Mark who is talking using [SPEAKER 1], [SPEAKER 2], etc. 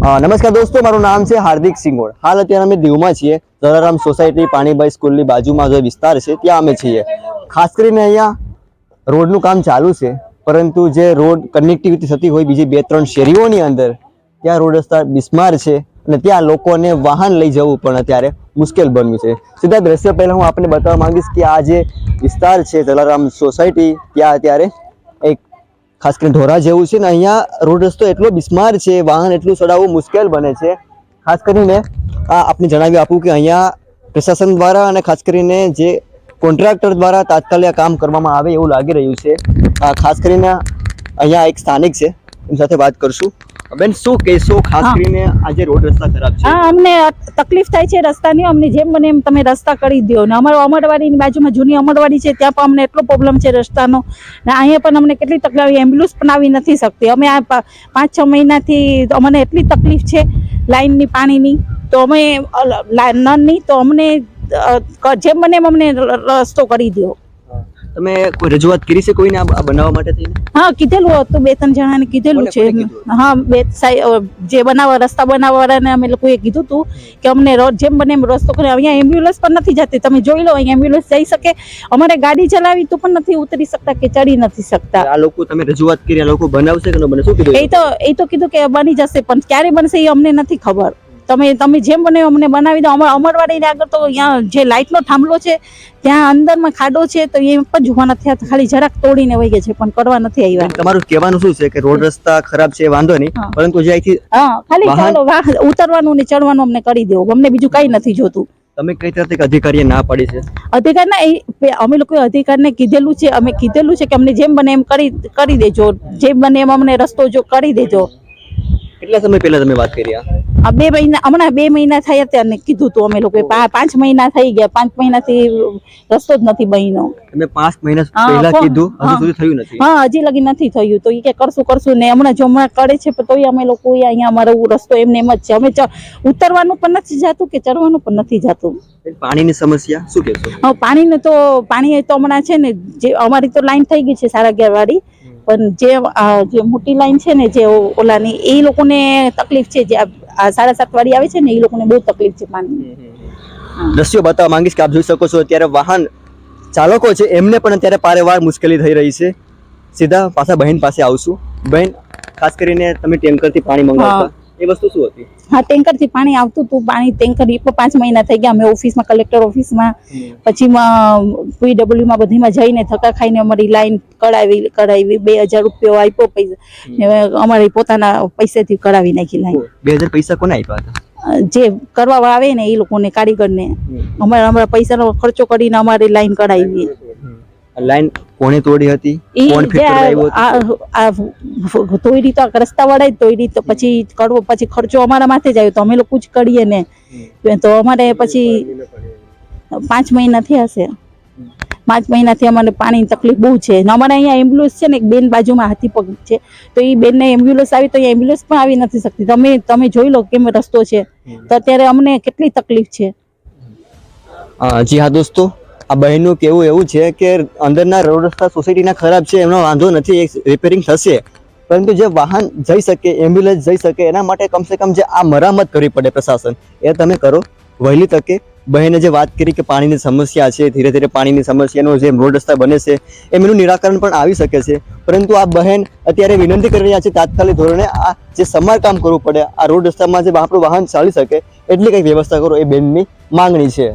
[SPEAKER 1] નમસ્કાર દોસ્તો, મારું નામ છે હાર્દિક સિંગોડ. હાલ અત્યારે અમે દીવમાં છીએ. જલારામ સોસાયટી પાણીભાઈ સ્કૂલની બાજુમાં જે વિસ્તાર છે, ત્યાં અમે છીએ. ખાસ કરીને અહીંયા રોડનું કામ ચાલુ છે, પરંતુ જે રોડ કનેક્ટિવિટી થતી હોય બીજી બે ત્રણ શેરીઓની અંદર, ત્યાં રોડ રસ્તા બિસ્માર છે અને ત્યાં લોકોને વાહન લઈ જવું પણ અત્યારે મુશ્કેલ બન્યું છે. સીધા દ્રશ્ય પહેલાં હું આપને બતાવવા માંગીશ કે આ જે વિસ્તાર છે જલારામ સોસાયટી, ત્યાં અત્યારે ખાસ કરીને ઢોરા જેવું છે ને, અહીંયા રોડ રસ્તો એટલો બિસ્માર છે, વાહન એટલું ચડાવવું મુશ્કેલ બને છે. ખાસ કરીને, આ આપને જણાવી આપું કે અહીંયા પ્રશાસન દ્વારા અને ખાસ કરીને જે કોન્ટ્રાક્ટર દ્વારા તાત્કાલિક કામ કરવામાં આવે એવું લાગી રહ્યું છે. ખાસ કરીને અહીંયા એક સ્થાનિક છે. સાથે વાત કરશું. બેન શું કહેશો? ખાસ. કરીને આજે રોડ રસ્તા ખરાબ છે.
[SPEAKER 2] હા અમને તકલીફ થાય છે રસ્તાની. અમને જેમ બને એમ તમે રસ્તા કરી દો ને અમારો અમરવાડીની બાજુમાં જૂની અમરવાડી છે ત્યાં પણ અમને એટલો પ્રોબ્લેમ છે રસ્તાનો. ને અહીંયા પણ અમને કેટલી તકલીફ એમ્બ્યુલન્સ પણ આવી નથી શકતી. અમે આ પાંચ છ મહિનાથી અમને એટલી તકલીફ છે લાઇનની પાણીની. તો અમે નળની તો અમને જેમ બને એમ અમને રસ્તો કરી દો
[SPEAKER 1] તમે કોઈ રજૂઆત કરી છે કોઈને આ બનાવવા માટે થઈને?
[SPEAKER 2] હા કીધેલું હતું બે ત્રણ જણાને કીધેલું છે. હા બે જે બનાવવા રસ્તા બનાવવાળાને અમે લોકોએ કીધું હતું કે અમને જેમ બને એમ રસ્તો કરે અહીંયા એમ્બ્યુલન્સ પણ નથી જતી. તમે જોઈ લો અહીંયા એમ્બ્યુલન્સ જઈ શકે. અમારે ગાડી ચલાવી તો પણ નથી ઉતરી શકતા કે ચડી નથી શકતા.
[SPEAKER 1] આ લોકો તમે રજૂઆત કરી આ લોકો બનાવશે કે ન બને શું કીધું
[SPEAKER 2] એ તો એ તો કીધું કે બની જશે પણ ક્યારે બનશે એ અમને નથી ખબર. તમે તમે જેમ બને અમને બનાવી દો. અમર અમરવાડીને આગળ તો અહીંયા જે લાઇટનો થાંભલો છે ત્યાં અંદરમાં ખાડો છે તો એ પણ જોવા નથી આવતા. ખાલી જરાક તોડીને વહી ગયા છે પણ કરવા નથી આવ્યા.
[SPEAKER 1] તમારું કહેવાનું શું છે કે રોડ રસ્તા ખરાબ છે વાંધો નહીં. પરંતુ જે અહીંથી
[SPEAKER 2] હા ખાલી ચાલો વાહ- ઉતરવાનું ને ચડવાનું અમને કરી દેવું અમને બીજું કઈ નથી જોતું.
[SPEAKER 1] તમે કઈ એક અધિકારીએ ના પાડી છે?
[SPEAKER 2] અધિકારના અમે લોકો અધિકારને કીધેલું છે અમે કીધેલું છે કે અમને જેમ બને એમ કરી કરી દેજો. જેમ બને એમ અમને રસ્તો જો કરી દેજો.
[SPEAKER 1] કેટલા સમય પહેલા તમે વાત કરી આ?
[SPEAKER 2] આ બે મહિના હમણાં બે મહિના થયા ત્યારે કીધું હતું અમે લોકો પાંચ મહિના થઈ ગયા. પાંચ મહિનાથી રસ્તો જ નથી બન્યો.
[SPEAKER 1] અમે પાંચ મહિના પહેલા કીધું હજુ. સુધી થયું નથી.
[SPEAKER 2] હા હજી લગી નથી થયું. તો એ કે કરશું કરશું ને હમણાં જો હમણાં કરે છે પણ તોય અમે લોકો અહીંયા અમારો રસ્તો એમને એમ જ છે. અમે ઉતરવાનું પણ નથી જાતું કે ચડવાનું પણ નથી જાતું?
[SPEAKER 1] પાણીની સમસ્યા શું કહેશો?
[SPEAKER 2] હા પાણીને તો પાણી તો હમણાં છે ને જે અમારી તો લાઈન થઈ ગઈ છે સારા અગિયાર વાળી. પણ જે જે મોટી લાઈન છે ને જે ઓલાની એ લોકોને તકલીફ છે જે આ- સાડા સાત વાળી આવે છે ને એ લોકોને બહુ તકલીફ છે પાણી
[SPEAKER 1] દ્રશ્યો બતાવવા માંગીશ કે આપ જોઈ શકો છો અત્યારે વાહન ચાલકો છે એમને પણ અત્યારે પારેવાર મુશ્કેલી થઈ રહી છે. સીધા પાછા બહેન પાસે આવશું બહેન ખાસ કરીને તમે ટેન્કરથી પાણી મંગાવતા. એ વસ્તુ શું હતી?
[SPEAKER 2] હા ટેન્કરથી પાણી આવતું હતું. પાણી ટેન્કર એ પાંચ મહિના થઈ ગયા. અમે ઓફિસમાં કલેક્ટર ઓફિસમાં. પછી પીડબ્લ્યુ માં બધીમાં જઈને થકા ખાઈને અમારી લાઈન કઢાવી કઢાવી. બે હજાર રૂપિયો આપ્યો પૈસા. અમારી પોતાના પૈસાથી કઢાવી નાખી લાઈન.
[SPEAKER 1] બે હજાર પૈસા કોને આપ્યા હતા?
[SPEAKER 2] જે કરવા આવે ને એ લોકોને કારીગરને. અમારા અમારા પૈસાનો ખર્ચો કરીને અમારી લાઈન કઢાવી.
[SPEAKER 1] લાઈન કોણે તોડી હતી? કોણ
[SPEAKER 2] આ આ તો રસ્તા વાળા તોડી તો પછી કડવો પછી ખર્ચો અમારા માથે જ આવ્યો તો અમે લોકો જ કરીએ ને. તો અમારે પછી પાંચ મહિના થયા હશે પાંચ મહિનાથી અમારે પાણીની તકલીફ બહુ છે. અમારે અહીંયા એમ્બ્યુલન્સ છે ને એક બેન બાજુમાં હાથી પગ છે. તો એ બેનને એમ્બ્યુલન્સ આવી તો અહીંયા એમ્બ્યુલન્સ પણ આવી નથી શકતી. તમે તમે જોઈ લો કેમ રસ્તો છે. તો અત્યારે અમને કેટલી તકલીફ છે.
[SPEAKER 1] જી હા દોસ્તો. આ બહેનનું કેવું એવું છે કે અંદરના રોડ રસ્તા સોસાયટીના ખરાબ છે, એમનો વાંધો નથી એ રિપેરિંગ થશે. પરંતુ જે વાહન જઈ શકે એમ્બ્યુલન્સ જઈ શકે, એના માટે કમસે કમ જે આ મરામત કરવી પડે પ્રશાસન, એ તમે કરો. વહેલી તકે બહેને જે વાત કરી કે પાણીની સમસ્યા છે, ધીરે ધીરે પાણીની સમસ્યાનો જે રોડ રસ્તા બને છે એમનું નિરાકરણ પણ આવી શકે છે. પરંતુ આ બહેન અત્યારે વિનંતી કરી રહ્યા છે તાત્કાલિક ધોરણે આ જે સમારકામ કરવું પડે, આ રોડ રસ્તામાં જે આપણું વાહન ચાલી શકે, એટલી કંઈક વ્યવસ્થા કરો, એ બહેનની માંગણી છે.